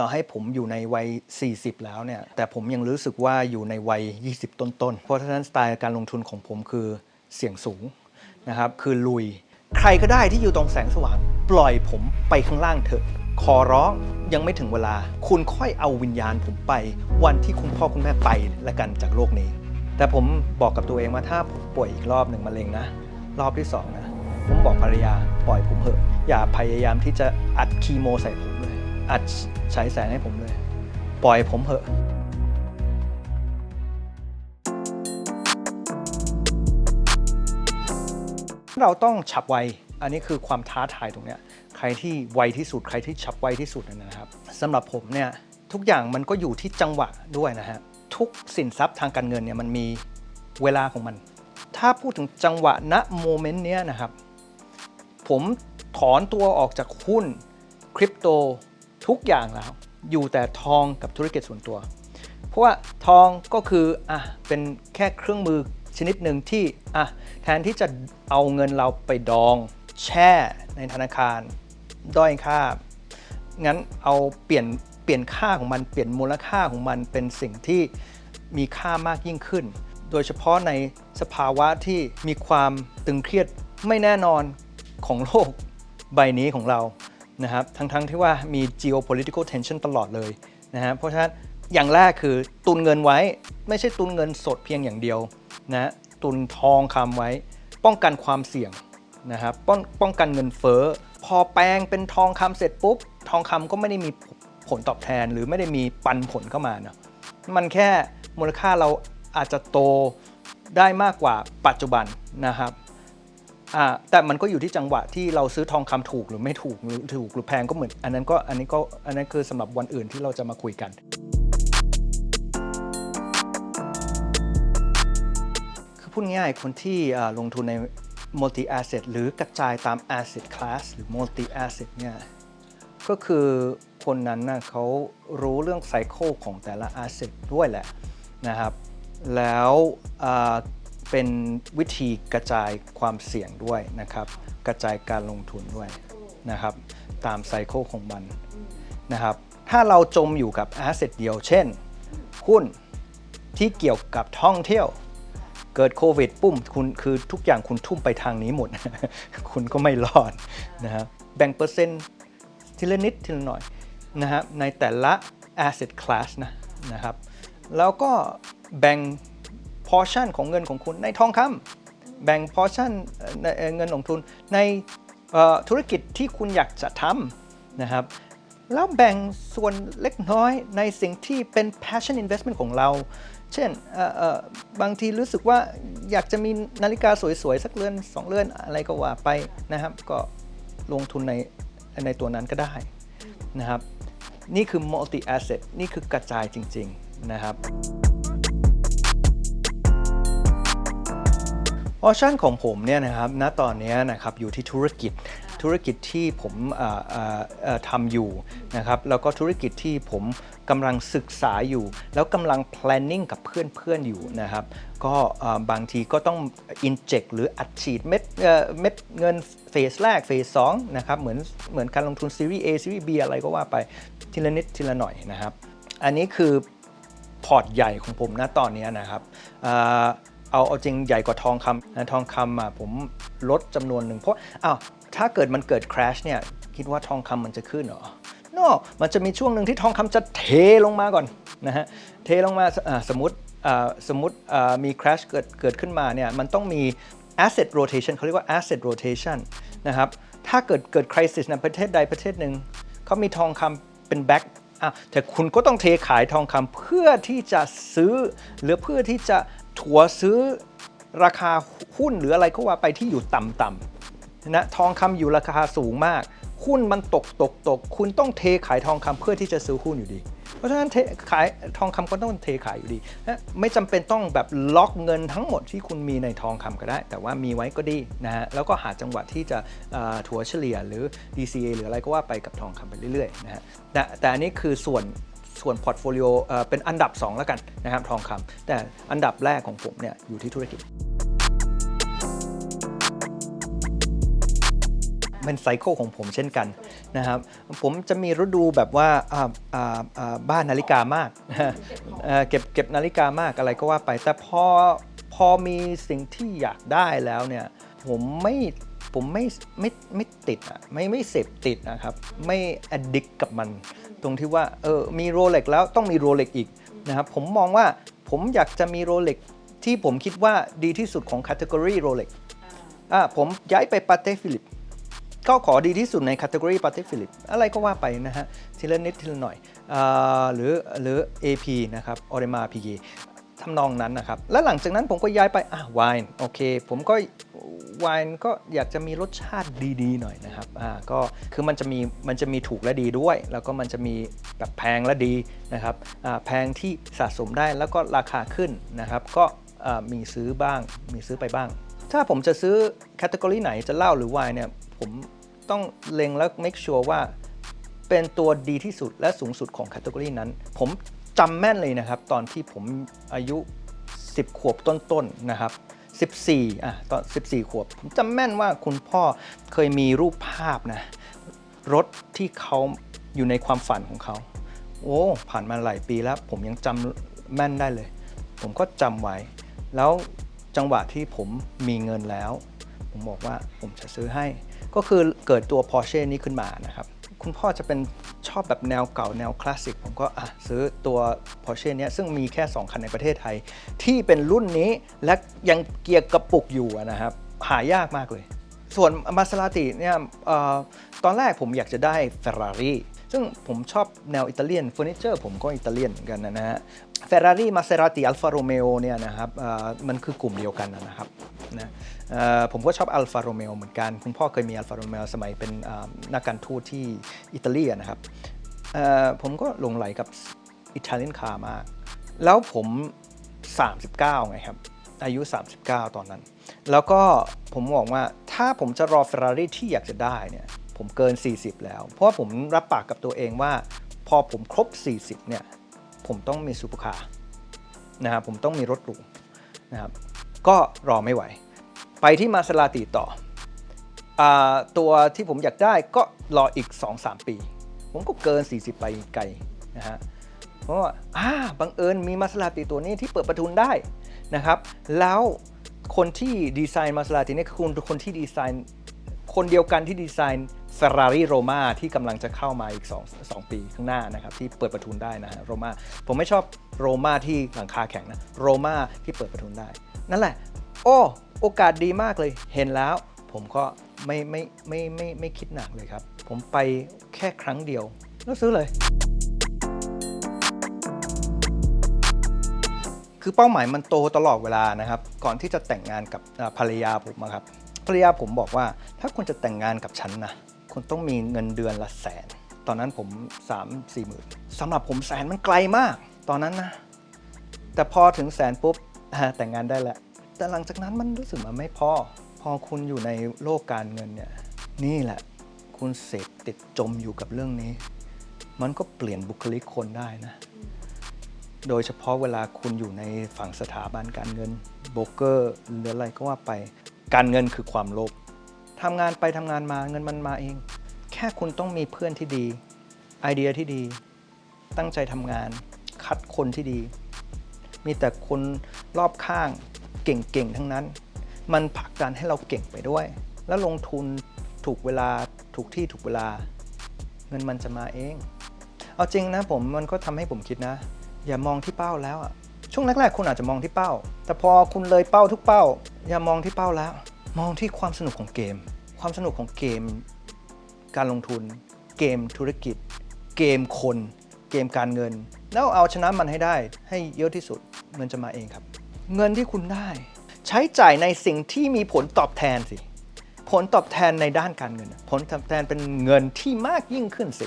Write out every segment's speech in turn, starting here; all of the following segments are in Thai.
ต่อให้ผมอยู่ในวัย 40 แล้วเนี่ย แต่ผมยังรู้สึกว่าอยู่ในวัย 20 ต้นๆ เพราะฉะนั้นสไตล์การลงทุนของผมคือเสี่ยงสูงนะครับ คือลุย ใครก็ได้ที่อยู่ตรงแสงสว่าง ปล่อยผมไปข้างล่างเถอะ ขอร้องยังไม่ถึงเวลา คุณค่อยเอาวิญญาณผมไป วันที่คุณพ่อคุณแม่ไปละกันจากโลกนี้ แต่ผมบอกกับตัวเองว่าถ้าผมป่วยอีกรอบหนึ่งมะเร็งนะ รอบที่สองนะ ผมบอกภรรยาปล่อยผมเถอะ อย่าพยายามที่จะอัดคีโมใส่ผมเลย อัดฉายแสงให้ผมเลย ปล่อยผมเถอะเราต้องฉับไว อันนี้คือความท้าทายตรงเนี้ย ใครที่ไวที่สุด ใครที่ฉับไวที่สุดนะครับสำหรับผมเนี่ยทุกอย่างมันก็อยู่ที่จังหวะด้วยนะฮะ ทุกสินทรัพย์ทางการเงินเนี่ยมันมีเวลาของมัน ถ้าพูดถึงจังหวะณโมเมนต์เนี้ยนะครับ ผมถอนตัวออกจากหุ้นคริปโต ทุกอย่างแล้ว อยู่แต่ทองกับธุรกิจส่วนตัว เพราะว่าทองก็คืออะเป็นแค่เครื่องมือชนิดหนึ่งที่อะแทนที่จะเอาเงินเราไปดอง แช่ในธนาคาร ด้อยค่า งั้นเอาเปลี่ยนเปลี่ยนค่าของมันเปลี่ยนมูลค่าของมันเป็นสิ่งที่มีค่ามากยิ่งขึ้น โดยเฉพาะในสภาวะที่มีความตึงเครียดไม่แน่นอนของโลกใบนี้ของเรา นะครับทั้งๆทที่ว่ามี geopolitical tension ตลอดเลยนะฮะเพราะฉะนั้นอย่างแรกคือตุนเงินไว้ไม่ใช่ตุนเงินสดเพียงอย่างเดียวนะตุนทองคำไว้ ป้องกันความเสี่ยงนะครับป้องป้องกันเงินเฟ้อพอแปลงเป็นทองคำเสร็จปุ๊บ ทองคำก็ไม่ได้มีผลตอบแทนหรือไม่ได้มีปันผลเข้ามาเนาะมันแค่มูลค่าเราอาจจะโตได้มากกว่าปัจจุบันนะครับ แต่มันก็อยู่ที่จังหวะที่เราซื้อทองคำถูกหรือไม่ถูกหรือถูกหรือแพงก็เหมือน อันนั้นก็อันนี้ก็อันนั้นคือสำหรับวันอื่นที่เราจะมาคุยกัน คือพูดง่ายคนที่ลงทุนใน multi asset หรือกระจายตาม asset class หรือ multi asset เนี่ยก็คือคนนั้นนะเขารู้เรื่องไซเคิลของแต่ละ asset ด้วยแหละนะครับ แล้วอ่า เป็นวิธีกระจายความเสี่ยงด้วยนะครับ กระจายการลงทุนด้วยนะครับ ตามไซเคิลของมันนะครับ ถ้าเราจมอยู่กับ asset เดียว เช่น หุ้นที่เกี่ยวกับท่องเที่ยว เกิดโควิดปุ้มคุณคือทุกอย่างคุณทุ่มไปทางนี้หมด คุณก็ไม่รอดนะครับแบ่งเปอร์เซ็นต์ทีละนิดทีละหน่อยนะครับในแต่ละ asset class นะนะครับ แล้วก็แบ่ง portion ของเงินของคุณในทองคำแบ่ง portion เอ่นเงินลงทุนในธุรกิจที่คุณอยากจะทำนะครับ แล้วแบ่งส่วนเล็กน้อยในสิ่งที่เป็น passion investment ของเรา เช่นบางทีรู้สึกว่าอยากจะมีนาฬิกาสวยๆ สักเรือนสองเรือนอะไรก็ว่าไปนะครับ ก็ลงทุนในในตัวนั้นก็ได้นะครับ นี่คือ multi asset นี่คือกระจายจริง ๆ นะครับ ออชั่นของผมเนี่ยนะครับณตอนนี้นะครับอยู่ที่ธุรกิจธุรกิจที่ผมทำอยู่นะครับแล้วก็ธุรกิจที่ผมกำลังศึกษาอยู่ แล้วกำลัง planning กับเพื่อนๆอยู่นะครับก็บางทีก็ต้อง inject หรืออัดฉีดเม็ดเม็ดเงินเฟสแรกเฟสสองนะครับเหมือนเหมือนการลงทุนซีรีส์ A ซีรีส์ B อะไรก็ว่าไปทีละนิดทีละหน่อยนะครับ อันนี้คือพอร์ตใหญ่ของผมนะตอนนี้นะครับ เอาเอาจริงใหญ่กว่าทองคำนะทองคำอะผมลดจำนวนหนึ่งเพราะอ้าวถ้าเกิดมันเกิด crash เนี่ยคิดว่าทองคำมันจะขึ้นเหรอ no มันจะมีช่วงหนึ่งที่ทองคำจะเทลงมาก่อนนะฮะเทลงมาสมมติสมมติมี crash เกิดเกิดขึ้นมาเนี่ยมันต้องมี asset rotation เขาเรียกว่า asset rotation นะครับถ้าเกิดเกิด crisis ในประเทศใดประเทศหนึ่งเขามีทองคำเป็น back อะแต่คุณก็ต้องเทขายทองคำเพื่อที่จะซื้อ หรือเพื่อที่จะ ถัวซื้อราคาหุ้นหรืออะไรก็ว่าไปที่อยู่ต่ำๆนะทองคำอยู่ราคาสูงมาก หุ้นมันตกตกตก คุณต้องเทขายทองคำเพื่อที่จะซื้อหุ้นอยู่ดี เพราะฉะนั้นเทขายทองคำก็ต้องเทขายอยู่ดีนะไม่จำเป็นต้องแบบล็อกเงินทั้งหมดที่คุณมีในทองคำก็ได้ แต่ว่ามีไว้ก็ดีนะฮะแล้วก็หาจังหวะที่จะเอ่อถัวเฉลี่ยหรือ DCA หรืออะไรก็ว่าไปกับทองคำไปเรื่อยๆนะฮะแต่แต่อันนี้คือส่วน ส่วนพอร์ตโฟลิโอเป็นอันดับ 2 แล้วกันนะครับทองคำแต่อันดับแรกของผมเนี่ยอยู่ที่ธุรกิจเป็นไซเคิลของผมเช่นกันนะครับ ผมจะมีฤดูแบบว่าาาาบ้านนาฬิกามากเอ่อเก็บเก็บนาฬิกามากอะไรก็ว่าไป แต่พอพอมีสิ่งที่อยากได้แล้วเนี่ยผมไม่ ผมไม่ไม่ไม่ติดอะไม่ไม่เสพติดนะครับ ไม่ addict กับมัน ตรงที่ว่าเออมีโรเล็กแล้วต้องมีโรเล็กอีกนะครับผมมองว่าผมอยากจะมีโรเล็กที่ผมคิดว่าดีที่สุดของคัตเ e อรี่โรเล็กอ่าผมย้ายไปปาเต้ฟิลิปก็ขอดีที่สุดในคัต e อรี่ปาเต้ฟิลิปอะไรก็ว่าไปนะฮะทีละนิดทีละหน่อยอาหรือหรือ AP นะครับออเรมาพี ทำนองนั้นนะครับ แล้วหลังจากนั้นผมก็ย้ายไปอะไวน์โอเค ผมก็ไวน์ก็อยากจะมีรสชาติดีๆหน่อยนะครับอ่าก็คือมันจะมีมันจะมีถูกและดีด้วย แล้วก็มันจะมีแบบแพงและดีนะครับอ่าแพงที่สะสมได้แล้วก็ราคาขึ้นนะครับก็มีซื้อบ้าง มีซื้อไปบ้าง ถ้าผมจะซื้อแคตตากรีไหนจะเหล้าหรือไวน์เนี่ยผมต้องเล็งแล้ว make sure ว่าเป็นตัวดีที่สุดและสูงสุดของแคตตากรีนั้น ผม จำแม่นเลยนะครับ ตอนที่ผมอายุ 10 ขวบต้นๆนะครับ 14อะตอน 14 ขวบผมจำแม่นว่าคุณพ่อเคยมีรูปภาพนะรถที่เขาอยู่ในความฝันของเขาโอ้ผ่านมาหลายปีแล้ว ผมยังจำแม่นได้เลย ผมก็จำไว้ แล้วจังหวะที่ผมมีเงินแล้ว ผมบอกว่าผมจะซื้อให้ ก็คือเกิดตัว Porsche นี้ขึ้นมานะครับ คุณพ่อจะเป็นชอบแบบแนวเก่าแนวคลาสสิกผมก็อะซื้อตัว Porsche เนี้ยซึ่งมีแค่ 2 คันในประเทศไทย ที่เป็นรุ่นนี้และยังเกียร์กระปุกอยู่นะครับ หายากมากเลย ส่วนมาส r าติเนี่ยออตอนแรกผมอยากจะได้ Ferrari ซึ่งผมชอบแนวอิตาเลียนเฟอร์นิเจอร์ผมก็อิตาเลียนเหมือนกันนะฮะ Ferrari Maserati Alfa Romeo เมโอเนี่ยนะครับมันคือกลุ่มเดียวกันนะครับ นะผมก็ชอบ Alfa Romeo เหมือนกัน คุณพ่อเคยมี Alfa Romeo สมัยเป็นนักการทูตที่อิตาลีนะครับผมก็หลงไหลกับอิตาเลียนคาร์มาก แล้วผม 39 ไงครับ อายุ 39 ตอนนั้น แล้วก็ผมบอกว่าถ้าผมจะรอ Ferrari ที่อยากจะได้เนี่ยผมเกิน 40 แล้ว เพราะว่าผมรับปากกับตัวเองว่าพอผมครบ 40 เนี่ย ผมต้องมีซูเปอร์คาร์นะครับผมต้องมีรถหรูนะครับ ก็รอไม่ไหว ไปที่มาส r าติต่ออตัวที่ผมอยากได้ก็รออีก 2-3 ปี ผมก็เกิน 40 ไปไกลนะฮะเพราะว่าบังเอิญมีมาส r าติตัวนี้ที่เปิดประทุนได้นะครับ แล้วคนที่ดีไซน์มาส r าตินี่คือคนที่ดีไซน์คนเดียวกันที่ดีไซน์ Ferrari Roma ที่กำลังจะเข้ามาอีก 2 2 ปีข้างหน้านะครับ ที่เปิดประทุนได้นะฮะโรมาผมไม่ชอบโรมาที่หลังคาแข็งนะโรมาที่เปิดประทุนได้ นั่นแหละ โอ้โอกาสดีมากเลยเห็นแล้ว ผมก็ไม่ไม่ไม่ไม่ไม่คิดหนักเลยครับ ผมไปแค่ครั้งเดียว แล้วซื้อเลย คือเป้าหมายมันโตตลอดเวลานะครับ ก่อนที่จะแต่งงานกับภรรยาผมครับภรรยาผมบอกว่า ถ้าคุณจะแต่งงานกับฉันนะคุณต้องมีเงินเดือนละแสน ตอนนั้นผม 3 4หมื่นสำหรับผมแสนมันไกลมาก ตอนนั้นนะ แต่พอถึงแสนปุ๊บ อ่าแต่งงานได้แล้วแต่หลังจากนั้นมันรู้สึกมันไม่พอ พอคุณอยู่ในโลกการเงินเนี่ยนี่แหละ คุณเสพติดจมอยู่กับเรื่องนี้ มันก็เปลี่ยนบุคลิกคนได้นะ โดยเฉพาะเวลาคุณอยู่ในฝั่งสถาบันการเงินโบรกเกอร์หรืออะไรก็ว่าไปการเงินคือความโลภทำงานไปทำงานมาเงินมันมาเอง แค่คุณต้องมีเพื่อนที่ดี ไอเดียที่ดี ตั้งใจทำงาน คัดคนที่ดี มีแต่คน รอบข้างเก่งๆ ทั้งนั้น มันผลักดันให้เราเก่งไปด้วย แล้วลงทุนถูกเวลาถูกที่ถูกเวลา เงินมันจะมาเอง เอาจริงนะผมมันก็ทำให้ผมคิดนะ อย่ามองที่เป้าแล้วอะช่วงแรกๆคุณอาจจะมองที่เป้า แต่พอคุณเลยเป้าทุกเป้า อย่ามองที่เป้าแล้ว มองที่ความสนุกของเกม ความสนุกของเกม การลงทุน เกมธุรกิจ เกมคน เกมการเงิน แล้วเอาชนะมันให้ได้ให้เยอะที่สุดเงินจะมาเองครับ เงินที่คุณได้ ใช้จ่ายในสิ่งที่มีผลตอบแทนสิ ผลตอบแทนในด้านการเงิน ผลตอบแทนเป็นเงินที่มากยิ่งขึ้นสิ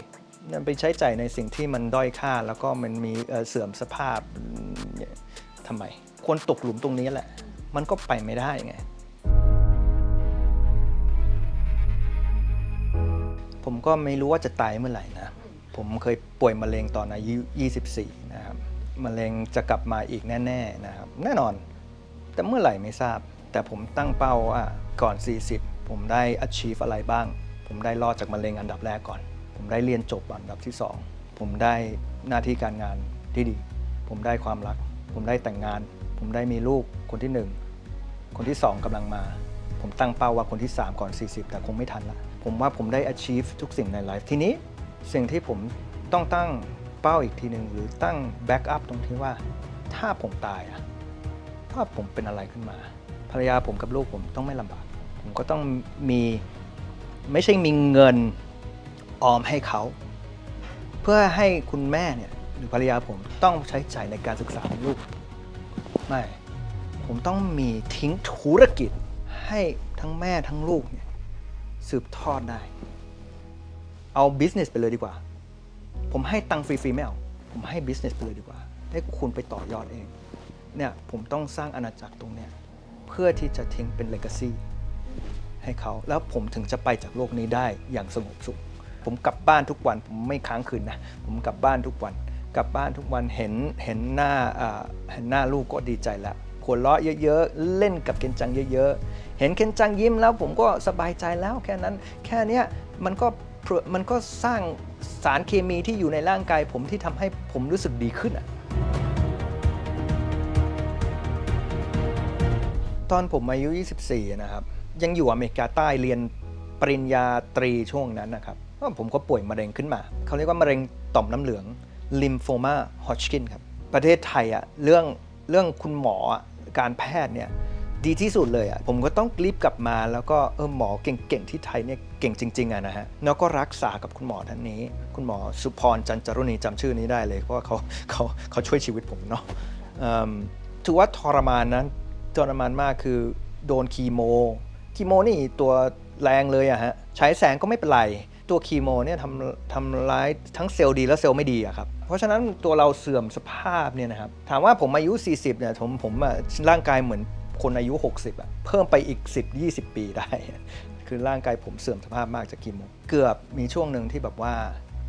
นั่นไปใช้จ่ายในสิ่งที่มันด้อยค่าแล้วก็มันมีเเสื่อมสภาพทำไมควรตกหลุมตรงนี้แหละ มันก็ไปไม่ได้ไงผมก็ไม่รู้ว่าจะตายเมื่อไหร่นะ ผมเคยป่วยมะเร็งตอนอายุ 24 นะครับ มะเร็งจะกลับมาอีกแน่ๆนะครับ แน่นอน แต่เมื่อไหร่ไม่ทราบ แต่ผมตั้งเป้าว่าก่อน 40 ผมได้ achieve อะไรบ้าง ผมได้รอดจากมะเร็งอันดับแรกก่อน ผมได้เรียนจบอันดับที่สองผมได้หน้าที่การงานที่ดี ผมได้ความรัก ผมได้แต่งงาน ผมได้มีลูกคนที่หนึ่งคนที่ 2กำลังมา ผมตั้งเป้าว่าคนที่ 3 ก่อน 40 แต่คงไม่ทันละ ผมว่าผมได้ achieve ทุกสิ่งในไลฟ์ทีนี้สิ่งที่ผมต้องตั้ง เป้าอีกทีหนึ่งหรือตั้ง back up ตรงที่ว่า ถ้าผมตายอะถ้าผมเป็นอะไรขึ้นมา ภรรยาผมกับลูกผมต้องไม่ลำบาก ผมก็ต้องมีไม่ใช่มีเงินออมให้เขา เพื่อให้คุณแม่เนี่ยหรือภรรยาผมต้องใช้จ่ายในการศึกษาของลูก ไม่ ผมต้องมีทิ้งธุรกิจให้ทั้งแม่ทั้งลูกเนี่ยสืบทอดได้ เอา business ไปเลยดีกว่า ผมให้ตังค์ฟรีๆไม่เอา ผมให้ business ไปเลยดีกว่า ให้คุณไปต่อยอดเอง เนี่ยผมต้องสร้างอาณาจักรตรงเนี้ยเพื่อที่จะทิ้งเป็น legacy ให้เขาแล้วผมถึงจะไปจากโลกนี้ได้อย่างสงบสุข ผมกลับบ้านทุกวันผมไม่ค้างคืนนะ ผมกลับบ้านทุกวัน กลับบ้านทุกวันเห็นเห็นหน้าเห็นหน้าลูกก็ดีใจแล้วหัวเราะเยอะๆ เล่นกับเคนจังเยอะๆ เห็นเคนจังยิ้มแล้วผมก็สบายใจแล้วแค่นั้น แค่เนี้ยมันก็ มันก็สร้างสารเคมีที่อยู่ในร่างกายผมที่ทำให้ผมรู้สึกดีขึ้นอะตอนผมอายุ 24 นะครับ ยังอยู่อเมริกาใต้เรียนปริญญาตรีช่วงนั้นนะครับก็ผมก็ป่วยมะเร็งขึ้นมา เขาเรียกว่ามะเร็งต่อมน้ำเหลืองลิมโฟมาฮอ g กินครับ ประเทศไทยอะเรื่องเรื่องคุณหมอการแพทย์เนี่ย ดีที่สุดเลยอะผมก็ต้องรีบกลับมาแล้วก็เออหมอเก่งๆที่ไทยเนี่ยเก่งจริงๆอะนะฮะแล้วก็รักษากับคุณหมอท่านนี้ คุณหมอสุพรจันจรุณีจำชื่อนี้ได้เลย เพราะว่าเขาเขาเขาช่วยชีวิตผมเนาะถือว่าทรมานนะทรมานมากคือโดนคีโมคีโมนี่ตัวแรงเลยอะฮะใช้แสงก็ไม่เป็นไรตัวคีโมเนี่ยทำทำร้ายทั้งเซลล์ดีและเซลล์ไม่ดีอะครับ เพราะฉะนั้นตัวเราเสื่อมสภาพเนี่ยนะครับ ถามว่าผมอายุ 40เนี่ยผมผมอะร่างกายเหมือน คนอายุ 60อะเพิ่มไปอีก 10-20 ปีได้ คือร่างกายผมเสื่อมสภาพมากจากคีโมเกือบมีช่วงหนึ่งที่แบบว่า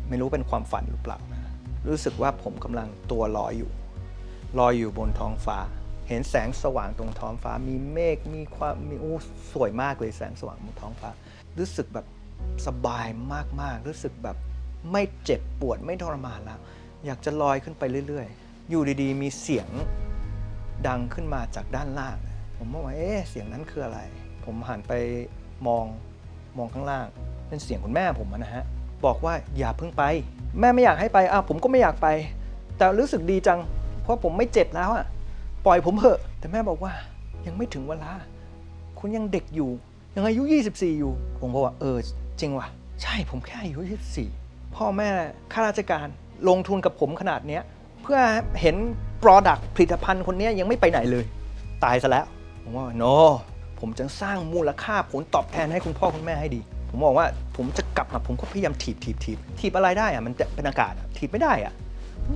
ไม่รู้เป็นความฝันหรือเปล่านะรู้สึกว่าผมกำลังตัวลอยอยู่ลอยอยู่บนท้องฟ้า เห็นแสงสว่างตรงท้องฟ้า มีเมฆมีความมีอู้สวยมากเลยแสงสว่างบนท้องฟ้า รู้สึกแบบสบายมากๆ รู้สึกแบบไม่เจ็บปวดไม่ทรมานแล้ว อยากจะลอยขึ้นไปเรื่อยๆ อยู่ดีๆ มีเสียงดังขึ้นมาจากด้านล่าง ผมว่าเอ๊ะเสียงนั้นคืออะไร ผมหันไปมองมองข้างล่าง เป็นเสียงคุณแม่ผมนะฮะบอกว่าอย่าเพิ่งไป แม่ไม่อยากให้ไปอ้าวผมก็ไม่อยากไป แต่รู้สึกดีจัง เพราะผมไม่เจ็บแล้วอะปล่อยผมเถอะ แต่แม่บอกว่ายังไม่ถึงเวลา คุณยังเด็กอยู่ ยังอายุ 24 อยู่ ผมบอกว่าเออจริงว่ะ ใช่ผมแค่อายุ 24 พ่อแม่ข้าราชการลงทุนกับผมขนาดเนี้ยเพื่อเห็น Product ผลิตภัณฑ์คนนี้ยังไม่ไปไหนเลย ตายซะแล้ว ผมว่าโนผมจะสร้างมูลค่าผลตอบแทนให้คุณพ่อคุณแม่ให้ดี ผมบอกว่าผมจะกลับมาผมก็พยายามถีบถีบถีบถีบอะไรได้อะมันจะเป็นอากาศอะถีบไม่ได้อะ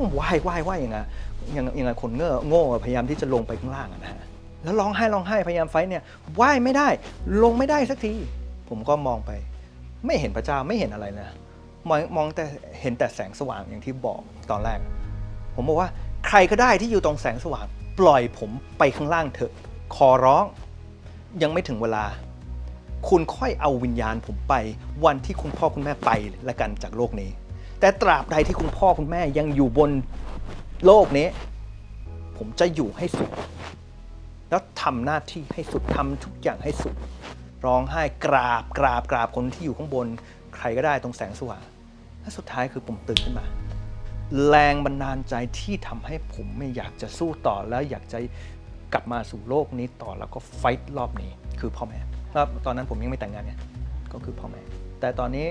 ผมว่ายว่ายว่ายยังไงยังยังไงคนเง่อโง่พยายามที่จะลงไปข้างล่างอะนะฮะแล้วร้องไห้ร้องไห้พยายามไฟเนี่ยว่ายไม่ได้ ลงไม่ได้สักที ผมก็มองไป ไม่เห็นพระเจ้าไม่เห็นอะไรนะมองมองแต่เห็นแต่แสงสว่างอย่างที่บอกตอนแรก ผมบอกว่าใครก็ได้ที่อยู่ตรงแสงสว่าง ปล่อยผมไปข้างล่างเถอะ ขอร้อง ยังไม่ถึงเวลา คุณค่อยเอาวิญญาณผมไป วันที่คุณพ่อคุณแม่ไปละกันจากโลกนี้ แต่ตราบใดที่คุณพ่อคุณแม่ยังอยู่บนโลกนี้ ผมจะอยู่ให้สุด แล้วทำหน้าที่ให้สุดทำทุกอย่างให้สุด ร้องไห้กราบกราบกราบคนที่อยู่ข้างบน ใครก็ได้ตรงแสงสว่างและสุดท้ายคือผมตื่นขึ้นมา แรงบันดาลใจที่ทำให้ผมไม่อยากจะสู้ต่อแล้วอยากจะ กลับมาสู่โลกนี้ต่อแล้วก็ไฟท์รอบนี้คือพ่อแม่แล้วตอนนั้นผมยังไม่แต่งงานเนี่ยก็คือพ่อแม่ แต่ตอนนี้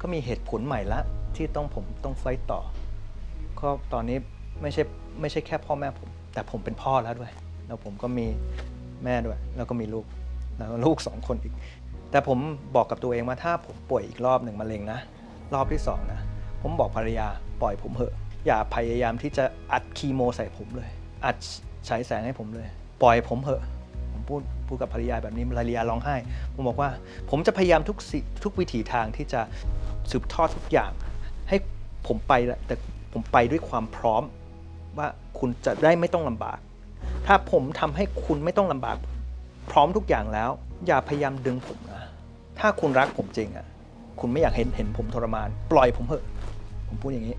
ก็มีเหตุผลใหม่ละที่ต้องผมต้องไฟท์ต่อ ก็ตอนนี้ไม่ใช่ไม่ใช่แค่พ่อแม่ผม แต่ผมเป็นพ่อแล้วด้วย แล้วผมก็มีแม่ด้วย แล้วก็มีลูกแล้วลูกสองคนอีก แต่ผมบอกกับตัวเองว่าถ้าผมป่วยอีกรอบหนึ่งมะเร็งนะ รอบที่สองนะ ผมบอกภรรยาปล่อยผมเหอะ อย่าพยายามที่จะอัดคีโมใส่ผมเลย อัด ฉายแสงให้ผมเลย ปล่อยผมเหอะ ผมพูดพูดกับภรรยาแบบนี้ภรรยาร้องไห้ ผมบอกว่า ผมจะพยายามทุกสิทุกวิถีทางที่จะสืบทอดทุกอย่าง ให้ผมไปแล้วแต่ผมไปด้วยความพร้อมว่าคุณจะได้ไม่ต้องลำบาก ถ้าผมทำให้คุณไม่ต้องลำบาก พร้อมทุกอย่างแล้ว อย่าพยายามดึงผมนะ ถ้าคุณรักผมจริงอะ คุณไม่อยากเห็นเห็นผมทรมาน ปล่อยผมเถอะ ผมพูดอย่างนี้